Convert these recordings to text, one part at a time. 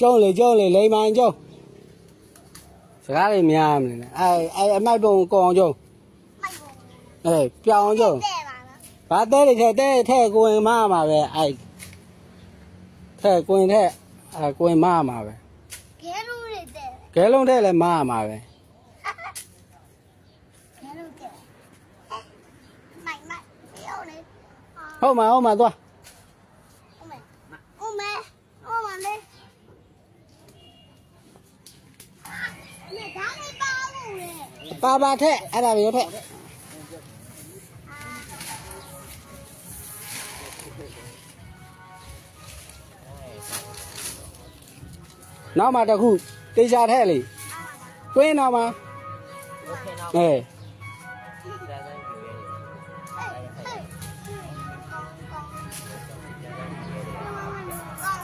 ကျုံးလေကျုံးလေလိမ္မာန်ကျုံးစကားတွေများမနေနဲ့အဲအဲအမိုက်ပုံကောအောင်ကျုံးမိုက်ပုံအဲပြောင်းကျုံးတဲ့ပါလားဘာတဲတွေထဲတဲထဲကိုရင်မမှာပဲအဲထဲကိုရင်ထဲအဲကိုရင်မမှာပဲဂဲလူတွေတဲ့ကဲလုံးထဲလည်းမမှာပဲဂဲလူတဲ့မိုက်မိုက်ပြောလေဟုတ်မှာဟုတ်မှာသွား ဦးမေဦးမေဦးမလေးမေဒါလေးပါလို့လေ ပါပါထဲအဲ့ဒါမျိုးထဲနောက်မှတစ်ခုတေချာထဲလေတွင်းတော့မှာအဲ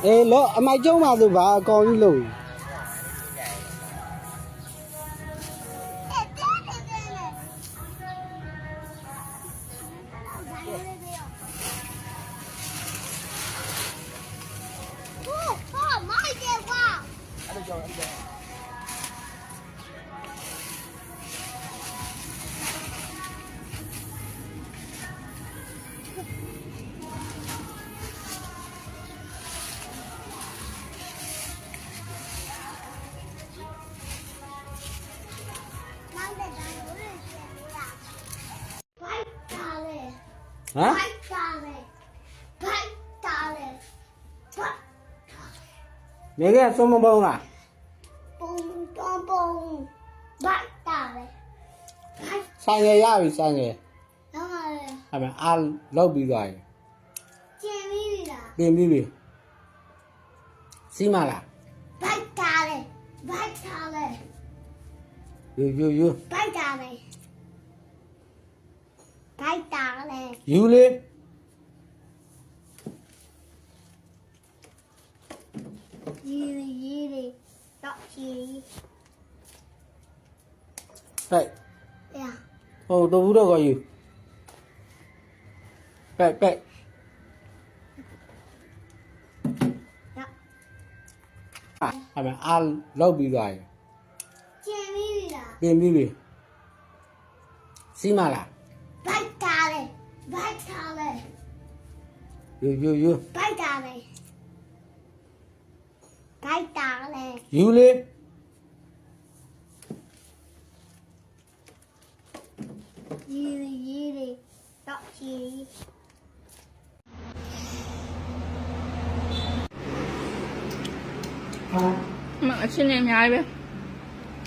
အေးလို့အမိုက်ကျုံးပါသူဘာအကောင်ကြီးလို့ဟ ဘိုက်တာလေဘိုက်တာလေဘိုက်နေကသုံးမပုံးလားပုံတောပုံဘိုက်တာလေဘိုက်ဆိုင်ရရပြီဆိုင်ရတော့မလေအဲ့မအားလောက်ပြီးသွားရင်ကျင်းပြီးလားပြင်ပြီးပြီစီးမလားဘိုက်တာလေဘိုက်တာလေယူယူယူဘိုက်တာလေဘိုက်တာလေ கைத்தாலே இவளே Yiri, yiri, not yiri. Right. Yeah. Oh, đâu đâu gọi gì? Right, right. Yeah. À, à mà ăn lâu bị rồi. Chém bị rồi. Chém bị rồi. Xí mà là. Right. Baitale. You, you, you. Baitale. Baitale. Yule. Yule, yule. Not yule. Mẹ xin em nhai bé.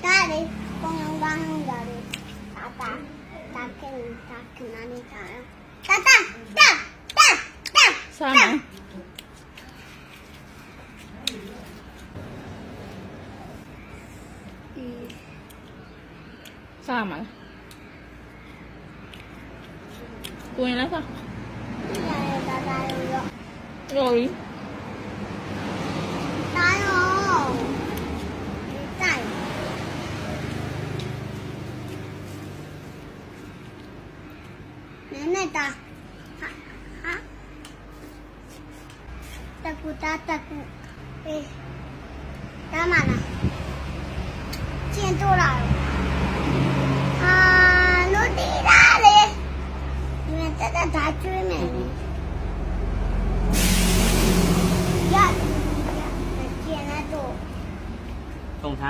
Ta đi, con ăn ba hơn rồi. Ta ta, ta kêu, ta kêu đi ta. တော့ချီမအချင်းနဲ့အများကြီးပဲဒါလေပုံလုံးကောင်းတာလေတာတာတာကင်တာကနာနေတာတာတာတာတာတာစားမယ် Ừ. စားမှာကိုရင်လည်းစား 奶奶的好好大姑大大姑哎妈妈呢见多了。啊努力啦你。们这个台最美第二天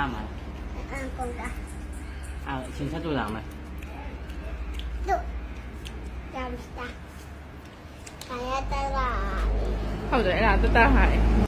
吗？嗯公的啊请下度郎们就 တာ à xin sát tôi làm mà တို့ရပါစတာအရတလာဟုတ်တယ်အဲ့ဒါတတဟာတယ်ဟို